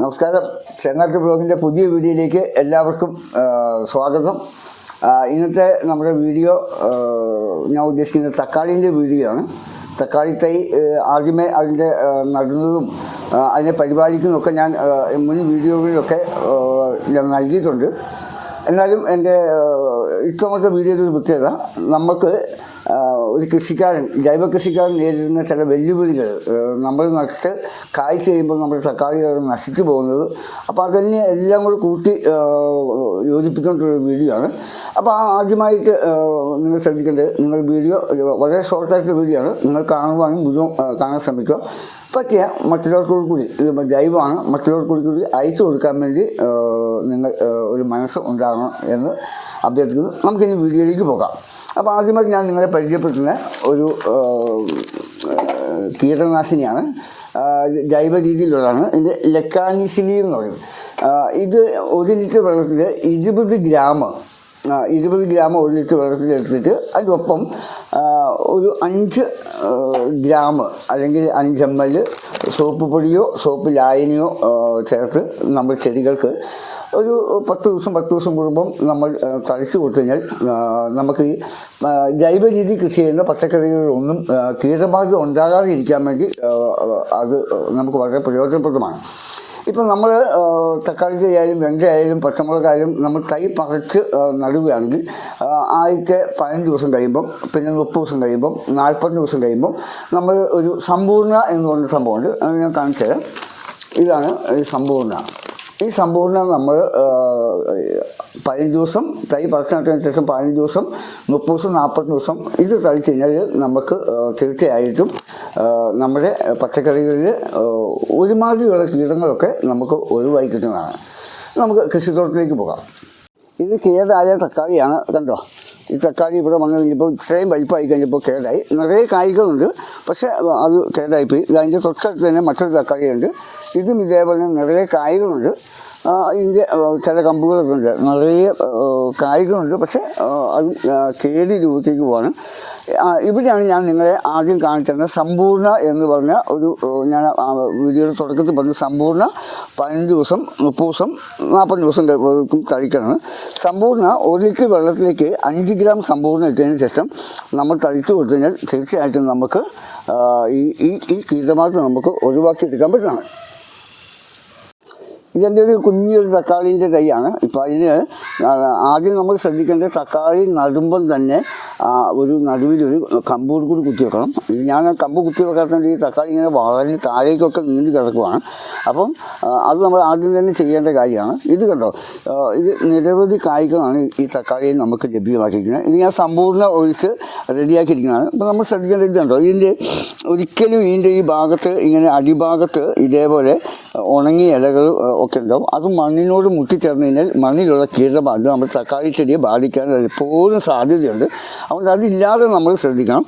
നമസ്കാരം. ചെങ്ങാട്ട് ബ്ലോഗിന്റെ പുതിയ വീഡിയോയിലേക്ക് എല്ലാവർക്കും സ്വാഗതം. ഇന്നത്തെ നമ്മുടെ വീഡിയോ ഞാൻ ഉദ്ദേശിക്കുന്നത് തക്കാളിന്റെ വീഡിയോ ആണ്. തക്കാളി തൈ ആദ്യമേ അതിന്റെ നടുന്നതും അതിനെ പരിപാലിക്കുന്നതൊക്കെ ഞാൻ മുൻ വീഡിയോകളിലൊക്കെ ഞാൻ നൽകിയിട്ടുണ്ട്. എന്നാലും എന്റെ ഇത്തവണത്തെ വീഡിയോയുടെ ഒരു പ്രത്യേകത നമുക്ക് ഒരു കൃഷിക്കാരൻ ജൈവ കൃഷിക്കാരൻ നേരിടുന്ന ചില വെല്ലുവിളികൾ നമ്മൾ നട്ട് കായ് കഴിയുമ്പോൾ നമ്മുടെ തക്കാളികൾ നശിച്ചു പോകുന്നത്. അപ്പോൾ അതന്നെ എല്ലാം കൂടി കൂട്ടി ആ, യോജിപ്പിച്ചുകൊണ്ടൊരു വീഡിയോ ആണ് അപ്പോൾ ആദ്യമായിട്ട് നിങ്ങൾ ശ്രദ്ധിക്കേണ്ടത് നിങ്ങൾ വീഡിയോ വളരെ ഷോർട്ടായിട്ടുള്ള വീഡിയോ ആണ്. നിങ്ങൾ കാണുവാനും മുഴുവൻ കാണാൻ ശ്രമിക്കുക. പറ്റിയ മറ്റുള്ളവർക്കൂടി കൂടി ജൈവമാണ്. മറ്റുള്ളവർക്കൂടി കൂടി അയച്ചു കൊടുക്കാൻ വേണ്ടി നിങ്ങൾ ഒരു മനസ്സ് ഉണ്ടാകണം എന്ന് അഭ്യർത്ഥിക്കുന്നു. നമുക്കിനി വീഡിയോയിലേക്ക് പോകാം. അപ്പോൾ ആദ്യമായിട്ട് ഞാൻ നിങ്ങളെ പരിചയപ്പെടുത്തുന്ന ഒരു കീടനാശിനിയാണ്. ജൈവ രീതിയിലുള്ളതാണ്. ഇത് ലെക്കാനിസിലി എന്ന് പറയും. ഇത് ഒരു ലിറ്റർ വെള്ളത്തിൽ ഇരുപത് ഗ്രാം ഇരുപത് ഗ്രാം ഒരു ലിറ്റർ വെള്ളത്തിൽ എടുത്തിട്ട് അതിനൊപ്പം ഒരു അഞ്ച് ഗ്രാം അല്ലെങ്കിൽ അഞ്ച് എം എൽ സോപ്പ് പൊടിയോ സോപ്പ് ലായനിയോ ചേർത്ത് നമ്മൾ ചെടികൾക്ക് ഒരു പത്ത് ദിവസം പത്ത് ദിവസം കൂടുമ്പം നമ്മൾ തളിച്ചു കൊടുത്തു കഴിഞ്ഞാൽ നമുക്ക് ഈ ജൈവ രീതി കൃഷി ചെയ്യുന്ന പച്ചക്കറികളിലൊന്നും കീടബാധ ഉണ്ടാകാതെ ഇരിക്കാൻ വേണ്ടി അത് നമുക്ക് വളരെ പ്രയോജനപ്രദമാണ്. ഇപ്പം നമ്മൾ തക്കാളി തൈ ആയാലും വെണ്ടയായാലും പച്ചമുളകായാലും നമ്മൾ തൈ പറിച്ച് നടുകയാണെങ്കിൽ ആദ്യത്തെ പതിനഞ്ച് ദിവസം കഴിയുമ്പം പിന്നെ മുപ്പത് ദിവസം കഴിയുമ്പം നാൽപ്പത് ദിവസം കഴിയുമ്പം നമ്മൾ ഒരു സമ്പൂർണ എന്ന് പറഞ്ഞ സംഭവമുണ്ട്. അത് ഞാൻ കാണിച്ചു തരാം ഇതാണ് സമ്പൂർണ ഈ സമ്പൂർണ നമ്മൾ പതിനഞ്ച് ദിവസം തൈ പറിച്ച് നട്ടതിന് ശേഷം പതിനഞ്ച് ദിവസം മുപ്പത് ദിവസം നാൽപ്പത് ദിവസം ഇത് തളിച്ച് കഴിഞ്ഞാൽ നമുക്ക് തീർച്ചയായിട്ടും നമ്മുടെ പച്ചക്കറികളിൽ ഒരുമാതിരിയുള്ള കീടങ്ങളൊക്കെ നമുക്ക് ഒഴിവായി കിട്ടുന്നതാണ്. നമുക്ക് കൃഷിത്തോട്ടത്തിലേക്ക് പോകാം. ഇത് കേടായ തക്കാളിയാണ് കണ്ടോ? ഈ തക്കാളി ഇവിടെ വന്നു കഴിഞ്ഞപ്പോൾ ഇത്രയും വലിപ്പമായി കഴിഞ്ഞപ്പോൾ കേടായി. നിറയെ കായ്കളുണ്ട് പക്ഷേ അത് കേടായിപ്പോയി. അതിന്റെ തൊട്ടടുത്ത് തന്നെ മറ്റൊരു തക്കാളിയുണ്ട്. ഇതും ഇതേപോലെ നിറയെ കായ്കളുണ്ട്. ആ, ചില കമ്പുകളൊക്കെ ഉണ്ട്. നിറയെ കായ്കളുണ്ട് പക്ഷേ അത് കേടി രൂപത്തേക്ക് പോവാണ്. ഇവിടെയാണ് ഞാൻ നിങ്ങളെ ആദ്യം കാണിച്ചിരുന്നത്. സമ്പൂർണ എന്ന് പറഞ്ഞ ഒരു ഞാൻ വീഡിയോയുടെ തുടക്കത്തിൽ പറഞ്ഞ സമ്പൂർണ പതിനഞ്ച് ദിവസം മുപ്പത് ദിവസം നാൽപ്പത് ദിവസം തളിക്കണം സമ്പൂർണ ഒരു ലിറ്റർ വെള്ളത്തിലേക്ക് അഞ്ച് ഗ്രാം സമ്പൂർണ ഇട്ടതിന് ശേഷം നമ്മൾ തളിച്ചു കൊടുത്തു കഴിഞ്ഞാൽ തീർച്ചയായിട്ടും നമുക്ക് ഈ ഈ ഈ നമുക്ക് നമുക്ക് ഒഴിവാക്കിയെടുക്കാൻ പറ്റുന്നതാണ്. ഇതെന്റെ ഒരു കുഞ്ഞൊരു തക്കാളിന്റെ തൈയാണ്. ഇപ്പോൾ അതിന് ആദ്യം നമ്മൾ ശ്രദ്ധിക്കേണ്ടത് തക്കാളി നടുമ്പം തന്നെ ഒരു നടുവിലൊരു കമ്പൂട് കൂടി കുത്തി വെക്കണം. ഞാൻ കമ്പ് കുത്തി വെക്കാത്തതുകൊണ്ട് ഈ തക്കാളി ഇങ്ങനെ വളരെ താഴേക്കൊക്കെ നീണ്ടു കിടക്കുവാണ്. അപ്പം അത് നമ്മൾ ആദ്യം തന്നെ ചെയ്യേണ്ട കാര്യമാണ്. ഇത് കണ്ടോ ഇത് നിരവധി കായ്കളാണ് ഈ തക്കാളിയിൽ നമുക്ക് ലഭ്യമാക്കിയിരിക്കുന്നത്. ഇത് ഞാൻ സമ്പൂർണ ഒഴിച്ച് റെഡിയാക്കിയിരിക്കുന്നതാണ് അപ്പോൾ നമ്മൾ ശ്രദ്ധിക്കേണ്ട ഇത് കണ്ടോ ഇതിന്റെ ഒരിക്കലും ഇതിന്റെ ഈ ഭാഗത്ത് ഇങ്ങനെ അടിഭാഗത്ത് ഇതേപോലെ ഉണങ്ങിയ ഇലകൾ ഒക്കെ ഉണ്ടാവും. അത് മണ്ണിനോട് മുട്ടിച്ചേർന്ന് കഴിഞ്ഞാൽ മണ്ണിലുള്ള കീടബാധ നമ്മൾ തക്കാളി ചെടിയെ ബാധിക്കാൻ എപ്പോഴും സാധ്യതയുണ്ട്. അതുകൊണ്ട് അതില്ലാതെ നമ്മൾ ശ്രദ്ധിക്കണം.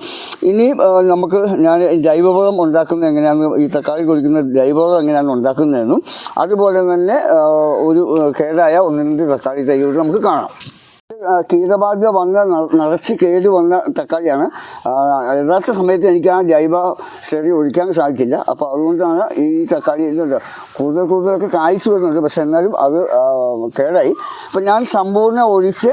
ഇനി നമുക്ക് ഞാൻ ജൈവവളം ഉണ്ടാക്കുന്നത് എങ്ങനെയാണെന്ന് ഈ തക്കാളി കുടിക്കുന്ന ജൈവവളം എങ്ങനെയാണ് ഉണ്ടാക്കുന്നതെന്നും അതുപോലെ തന്നെ ഒരു കേടായ ഒന്നിന്റെ തക്കാളി തൈകൾ നമുക്ക് കാണാം. കീടബാധ വന്ന് നിറച്ച് കേട് വന്ന തക്കാളിയാണ്. യഥാർത്ഥ സമയത്ത് എനിക്ക് ആ ജൈവ ശരി ഒഴിക്കാൻ സാധിച്ചില്ല. അപ്പോൾ അതുകൊണ്ടാണ് ഈ തക്കാളി ഇതുണ്ട്. കൂടുതൽ കൂടുതലൊക്കെ കായ്ച്ചു വരുന്നുണ്ട്. പക്ഷെ എന്നാലും അത് കേടായി. അപ്പം ഞാൻ സമ്പൂർണ ഒഴിച്ച്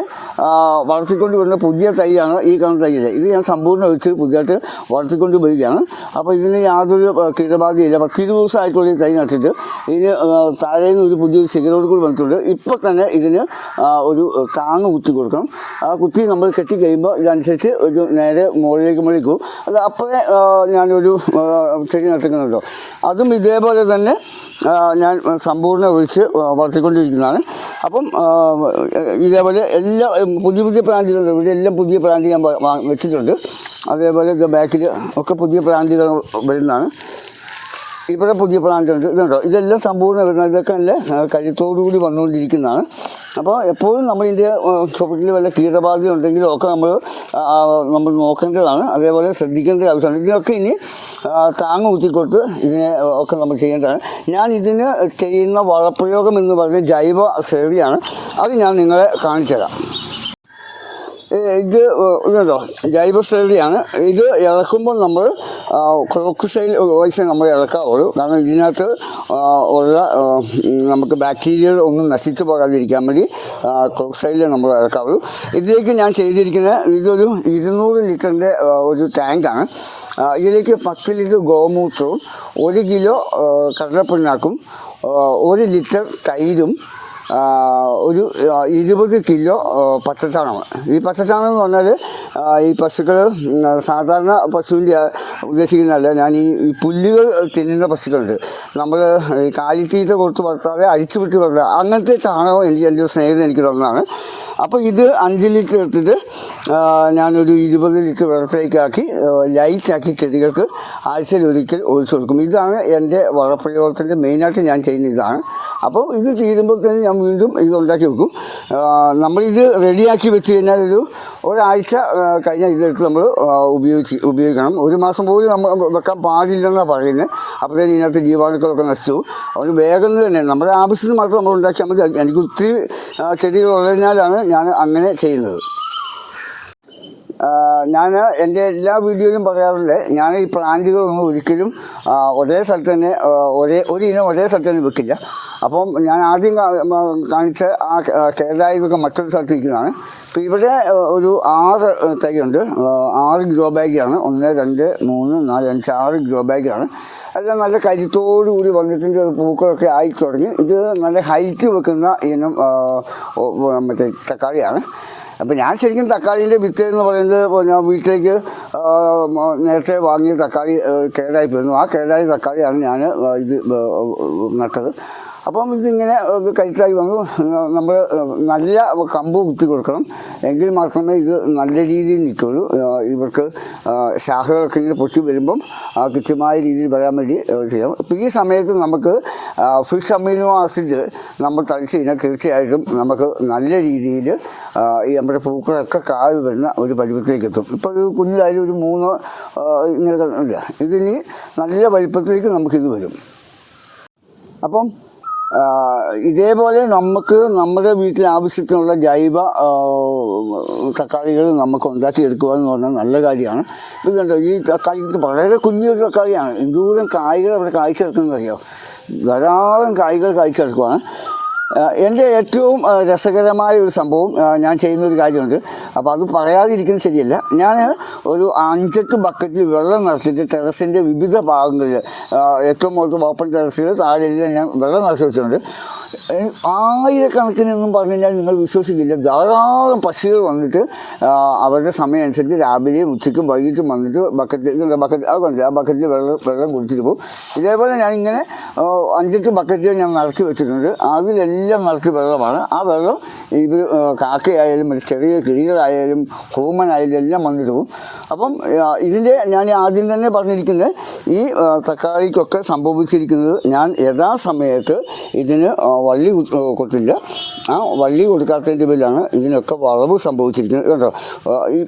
വളർത്തിക്കൊണ്ട് വരുന്ന പുതിയ തൈയാണ് ഈ കാണുന്ന തൈ ഇത് ഞാൻ സമ്പൂർണ ഒഴിച്ച് പുതിയതായിട്ട് വളർത്തിക്കൊണ്ട് വരികയാണ് അപ്പോൾ ഇതിന് യാതൊരു കീടബാധയില്ല പത്തിരുപത് ദിവസമായിട്ടുള്ള ഈ തൈ നട്ടിട്ട് ഇതിന് താഴെ നിന്ന് ഒരു പുതിയൊരു ശിഖരോട് കൂടി വന്നിട്ടുണ്ട്. ഇപ്പം തന്നെ ഇതിന് ഒരു താങ്ങ് കുത്തി കൊടുക്കണം. ആ കുത്തി നമ്മൾ കെട്ടി കഴിയുമ്പോൾ ഇതനുസരിച്ച് ഒരു നേരെ മുകളിലേക്ക് മുകളിലേക്ക് പോകും അത് അപ്പോഴേ ഞാനൊരു ചെടി നട്ടിക്കുന്നുണ്ടോ അതും ഇതേപോലെ തന്നെ ഞാൻ സമ്പൂർണ ഒഴിച്ച് വളർത്തിക്കൊണ്ടിരിക്കുന്നതാണ്. അപ്പം ഇതേപോലെ എല്ലാ പുതിയ പുതിയ പ്ലാന്റുകളുണ്ട്. ഇവിടെ എല്ലാം പുതിയ പ്രാന്തി ഞാൻ വെച്ചിട്ടുണ്ട്. അതേപോലെ ബാക്കിൽ ഒക്കെ പുതിയ പ്ലാന്റുകൾ വരുന്നതാണ്. ഇവിടെ പുതിയ പ്ലാന്റ് ഉണ്ട് ഇതുണ്ടോ? ഇതെല്ലാം സമ്പൂർണ വരുന്നത്. ഇതൊക്കെ നല്ല കരുത്തോടുകൂടി വന്നുകൊണ്ടിരിക്കുന്നതാണ്. അപ്പോൾ എപ്പോഴും നമ്മൾ ഇതിന്റെ ചുവട്ടിൽ വല്ല കീടബാധ ഉണ്ടെങ്കിലും ഒക്കെ നമ്മൾ നമ്മൾ നോക്കേണ്ടതാണ്. അതേപോലെ ശ്രദ്ധിക്കേണ്ട ആവശ്യമാണ്. ഇതിനൊക്കെ ഇനി താങ്ങ് ഊറ്റിക്കൊടുത്ത് ഇതിനെ ഒക്കെ നമ്മൾ ചെയ്യേണ്ടതാണ്. ഞാൻ ഇതിന് ചെയ്യുന്ന വളപ്രയോഗം എന്ന് പറയുന്നത് ജൈവ ശൈലിയാണ് അത് ഞാൻ നിങ്ങളെ കാണിച്ചു തരാം. ഇത് ഇതുണ്ടോ? ജൈവ ശ്രേണിയാണ്. ഇത് ഇളക്കുമ്പോൾ നമ്മൾ ക്ലോക്ക് സൈഡ് വൈസ് നമ്മൾ ഇളക്കാവുള്ളൂ. കാരണം ഇതിനകത്ത് ഉള്ള നമുക്ക് ബാക്ടീരിയകൾ ഒന്നും നശിച്ചു പോകാതിരിക്കാൻ വേണ്ടി ക്ലോക്ക് നമ്മൾ ഇളക്കാവുള്ളൂ. ഇതിലേക്ക് ഞാൻ ചെയ്തിരിക്കുന്ന ഇതൊരു ഇരുന്നൂറ് ലിറ്ററിന്റെ ഒരു ടാങ്കാണ് ഇതിലേക്ക് പത്ത് ലിറ്റർ ഗോമൂത്രവും ഒരു കിലോ കടലപ്പിണ്ണാക്കും ഒരു ലിറ്റർ തൈരും ഒരു ഇരുപത് കിലോ പച്ചച്ചാണകം. ഈ പച്ചച്ചാണകം എന്ന് പറഞ്ഞാൽ ഈ പശുക്കൾ സാധാരണ പശുവിന്റെ ആ, ഉദ്ദേശിക്കുന്നതല്ല. ഞാൻ ഈ പുല്ലുകൾ തിന്നുന്ന പശുക്കളുണ്ട്. നമ്മൾ കാലിത്തീറ്റ കൊടുത്ത് വളർത്താതെ അഴിച്ചു വിട്ട് വളർത്തുക അങ്ങനത്തെ ചാണകം എനിക്ക് എന്റെ ഒരു സ്നേഹിതൻ എനിക്ക് തന്നതാണ്. അപ്പോൾ ഇത് അഞ്ച് ലിറ്റർ എടുത്തിട്ട് ഞാനൊരു ഇരുപത് ലിറ്റർ വെള്ളത്തിലേക്കാക്കി ലൈറ്റാക്കി ചെടികൾക്ക് ആഴ്ചയിൽ ഒരിക്കൽ ഒഴിച്ചു കൊടുക്കും. ഇതാണ് എന്റെ വളപ്രയോഗത്തിന്റെ മെയിനായിട്ട് ഞാൻ ചെയ്യുന്ന ഇതാണ്. അപ്പോൾ ഇത് തീരുമ്പോൾ തന്നെ ഞാൻ വീണ്ടും ഇത് ഉണ്ടാക്കി വെക്കും. നമ്മളിത് റെഡിയാക്കി വെച്ച് കഴിഞ്ഞാൽ ഒരു ഒരാഴ്ച കഴിഞ്ഞാൽ ഇതെടുത്ത് നമ്മൾ ഉപയോഗിച്ച് ഉപയോഗിക്കണം. ഒരു മാസം പോലും നമ്മൾ വെക്കാൻ പാടില്ലെന്നാണ് പറയുന്നത് അപ്പോഴത്തേന് ഇതിനകത്ത് ജീവാണുക്കളൊക്കെ നശിച്ചു. അതുകൊണ്ട് വേഗം തന്നെ നമ്മുടെ ആവശ്യത്തിന് മാത്രം നമ്മൾ ഉണ്ടാക്കിയാൽ മതി. എനിക്ക് ഒത്തിരി ചെടികൾ ഉള്ളതിനാലാണ് ഞാൻ അങ്ങനെ ചെയ്യുന്നത്. ഞാൻ എന്റെ എല്ലാ വീഡിയോയിലും പറയാറുണ്ട്. ഞാൻ ഈ പ്ലാന്റുകളൊന്നും ഒരിക്കലും ഒരേ സ്ഥലത്ത് തന്നെ ഒരേ ഒരു ഇനം ഒരേ സ്ഥലത്ത് തന്നെ വെക്കില്ല. അപ്പം ഞാൻ ആദ്യം കാണിച്ച ആ കേരളായൊക്കെ മറ്റൊരു സ്ഥലത്ത് ഇരിക്കുന്നതാണ്. ഇപ്പോൾ ഇവിടെ ഒരു ആറ് തൈയുണ്ട്. ആറ് ഗ്രോ ബാഗാണ്. ഒന്ന് രണ്ട് മൂന്ന് നാല് അഞ്ച് ആറ് ഗ്രോ ബാഗാണ്. എല്ലാം നല്ല കൂടി വന്നിട്ടുണ്ട്. പൂക്കളൊക്കെ ആയി തുടങ്ങി. ഇത് നല്ല ഹൈറ്റ് വെക്കുന്ന ഇനം മറ്റേ തക്കാളിയാണ്. അപ്പോൾ ഞാൻ ശരിക്കും തക്കാളീന്റെ വിത്ത് എന്ന് പറയുന്നത് ഇപ്പോൾ ഞാൻ വീട്ടിലേക്ക് നേരത്തെ വാങ്ങിയ തക്കാളി കേടായി പോയിരുന്നു. ആ കേടായ തക്കാളിയാണ് ഞാൻ ഇത് നട്ടത്. അപ്പം ഇതിങ്ങനെ കരുത്തായി വന്നു. നമ്മൾ നല്ല കമ്പ് കുത്തി കൊടുക്കണം. എങ്കിൽ മാത്രമേ ഇത് നല്ല രീതിയിൽ നിൽക്കുള്ളൂ. ഇവർക്ക് ശാഖകളൊക്കെ ഇങ്ങനെ പൊട്ടി വരുമ്പം കൃത്യമായ രീതിയിൽ വരാൻ വേണ്ടി ചെയ്യാം ഇപ്പം ഈ സമയത്ത് നമുക്ക് ഫിഷ് അമീനോ ആസിഡ് നമ്മൾ തളിച്ച് കഴിഞ്ഞാൽ തീർച്ചയായിട്ടും നമുക്ക് നല്ല രീതിയിൽ ഈ നമ്മുടെ പൂക്കളൊക്കെ കാവ് വരുന്ന ഒരു പരുവത്തിലേക്ക് എത്തും ഇപ്പോൾ ഒരു കുഞ്ഞിലായാലും ഒരു മൂന്ന് ഇങ്ങനെ ഇല്ല. ഇതിനി നല്ല വലിപ്പത്തിലേക്ക് നമുക്കിത് വരും. അപ്പം ഇതേപോലെ നമുക്ക് നമ്മുടെ വീട്ടിൽ ആവശ്യത്തിനുള്ള ജൈവ തക്കാളികൾ നമുക്ക് ഉണ്ടാക്കിയെടുക്കുക എന്ന് പറഞ്ഞാൽ നല്ല കാര്യമാണ്. ഇത് കണ്ടോ ഈ തക്കാളി വളരെ കുഞ്ഞൊരു തക്കാളിയാണ്. എന്തോരം കായ്കൾ അവിടെ കായ്ച്ചെടുക്കുന്നത് അറിയോ ധാരാളം കായ്കൾ കായ്ച്ചെടുക്കുവാണ്. എന്റെ ഏറ്റവും രസകരമായ ഒരു സംഭവം ഞാൻ ചെയ്യുന്ന ഒരു കാര്യമുണ്ട്. അപ്പോൾ അത് പറയാതിരിക്കുന്നത് ശരിയല്ല. ഞാൻ ഒരു അഞ്ചെട്ട് ബക്കറ്റിൽ വെള്ളം നിറച്ചിട്ട് ടെറസിന്റെ വിവിധ ഭാഗങ്ങളിൽ ഏറ്റവും മുകളിൽ ഓപ്പൺ ടെറസിൽ താഴെ ഞാൻ വെള്ളം നിറച്ച് വെച്ചിട്ടുണ്ട്. ഏ, ആയിരക്കണക്കിന് എന്നും പറഞ്ഞു കഴിഞ്ഞാൽ നിങ്ങൾ വിശ്വസിക്കില്ല. ധാരാളം പക്ഷികൾ വന്നിട്ട് അവരുടെ സമയം അനുസരിച്ച് രാവിലെയും ഉച്ചയ്ക്കും വൈകിട്ടും വന്നിട്ട് ബക്കറ്റ് ഇതുണ്ട് ബക്കറ്റ് അതുകൊണ്ട് ആ ബക്കറ്റിൽ വെള്ളം വെള്ളം കുടിച്ചിട്ട് പോകും. ഇതേപോലെ ആ, അഞ്ചെട്ട് ബക്കറ്റിൽ ഞാൻ നിറച്ച് വെച്ചിട്ടുണ്ട്. അതിലെല്ലാം നിറച്ച് വെള്ളമാണ്. ആ വെള്ളം ഇവർ കാക്കയായാലും ചെറിയ ചെറിയ കിളികളായാലും കൂമനായാലും എല്ലാം വന്നിട്ട് പോകും അപ്പം ഇതിന്റെ ഞാൻ ആദ്യം തന്നെ പറഞ്ഞിരിക്കുന്നത് ഈ തക്കാളിക്കൊക്കെ സംഭവിച്ചിരിക്കുന്നത് ഞാൻ യഥാസമയത്ത് ഇതിന് വള്ളി കൊടുത്തില്ല. ആ വള്ളി കൊടുക്കാത്തതിന്റെ പേരിലാണ് ഇതിനൊക്കെ വളവ് സംഭവിച്ചിരിക്കുന്നത് കേട്ടോ.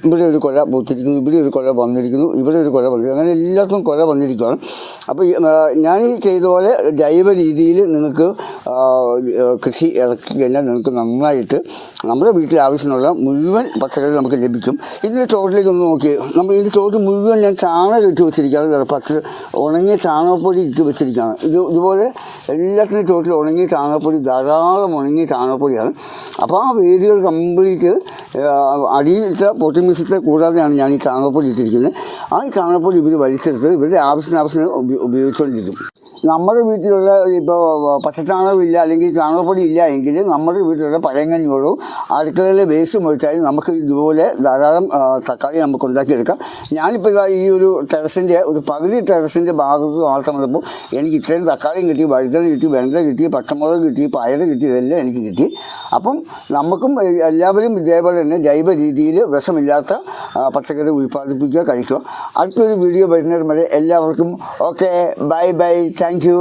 ഇവിടെ ഒരു കൊല പൂത്തിരിക്കുന്നു ഇവിടെ ഒരു കൊല വന്നിരിക്കുന്നു ഇവിടെ ഒരു കൊല വന്നിരിക്കുന്നു അങ്ങനെ എല്ലാവർക്കും കൊല വന്നിരിക്കുകയാണ്. അപ്പോൾ ഞാൻ ഈ ചെയ്ത പോലെ ജൈവ രീതിയിൽ നിങ്ങൾക്ക് കൃഷി ഇറക്കി കഴിഞ്ഞാൽ നിങ്ങൾക്ക് നന്നായിട്ട് നമ്മുടെ വീട്ടിൽ ആവശ്യമുള്ള മുഴുവൻ പച്ചക്കറി നമുക്ക് ലഭിക്കും. ഇതിന്റെ ചോട്ടിലേക്ക് ഒന്ന് നോക്കി. നമ്മൾ ഇതിന്റെ ചോട്ട് മുഴുവൻ ഞാൻ ചാണകം ഇട്ട് വെച്ചിരിക്കുകയാണ് പച്ച ഉണങ്ങിയ ചാണകപ്പൊടി ഇട്ട് വെച്ചിരിക്കുകയാണ്. ഇത് ഇതുപോലെ എല്ലാത്തിന്റെ ചോട്ടിൽ ഉണങ്ങിയ ചാണകപ്പൊടി ധാരാളം ഉണങ്ങിയ ചാണകപ്പൊടിയാണ്. അപ്പോൾ ആ വേദികൾ കംപ്ലീറ്റ് അടിയിലത്തെ പൊട്ടിമിസത്തെ കൂടാതെയാണ് ഞാൻ ഈ ചാണകപ്പൊടി ഇട്ടിരിക്കുന്നത്. ആ ഈ ചാണകപ്പൊടി ഇവർ വലിച്ചെടുത്ത് ഇവരുടെ ആവശ്യത്തിന് ആവശ്യത്തിന് ഉപയോഗിച്ചുകൊണ്ടിരിക്കും നമ്മുടെ വീട്ടിലുള്ള ഇപ്പോൾ പച്ചച്ചാണകമില്ല അല്ലെങ്കിൽ ചാണകപ്പൊടി ഇല്ല എങ്കിൽ നമ്മുടെ വീട്ടിലുള്ള പഴയങ്ങഞ്ഞോളവും അടുക്കളയിലെ വേസ്റ്റും ഒഴിച്ചാൽ നമുക്ക് ഇതുപോലെ ധാരാളം തക്കാളി നമുക്ക് ഉണ്ടാക്കിയെടുക്കാം. ഞാനിപ്പോൾ ഈ ഒരു ടെറസിന്റെ ഒരു പകുതി ടെറസിന്റെ ഭാഗത്ത് മാത്രം വന്നപ്പോൾ എനിക്ക് ഇത്രയും തക്കാളിയും കിട്ടി വഴുതന കിട്ടി വെണ്ട കിട്ടി പച്ചമുളക് കിട്ടി പയറ് കിട്ടി ഇതെല്ലാം എനിക്ക് കിട്ടി. അപ്പം നമുക്കും എല്ലാവരും ഇതേപോലെ തന്നെ ജൈവ രീതിയിൽ വിഷമില്ലാത്ത പച്ചക്കറി ഉൽപ്പാദിപ്പിക്കുക കഴിക്കുക. അടുത്തൊരു വീഡിയോ വരുന്നതിന് വരെ എല്ലാവർക്കും ഓക്കെ ബൈ ബൈ താങ്ക്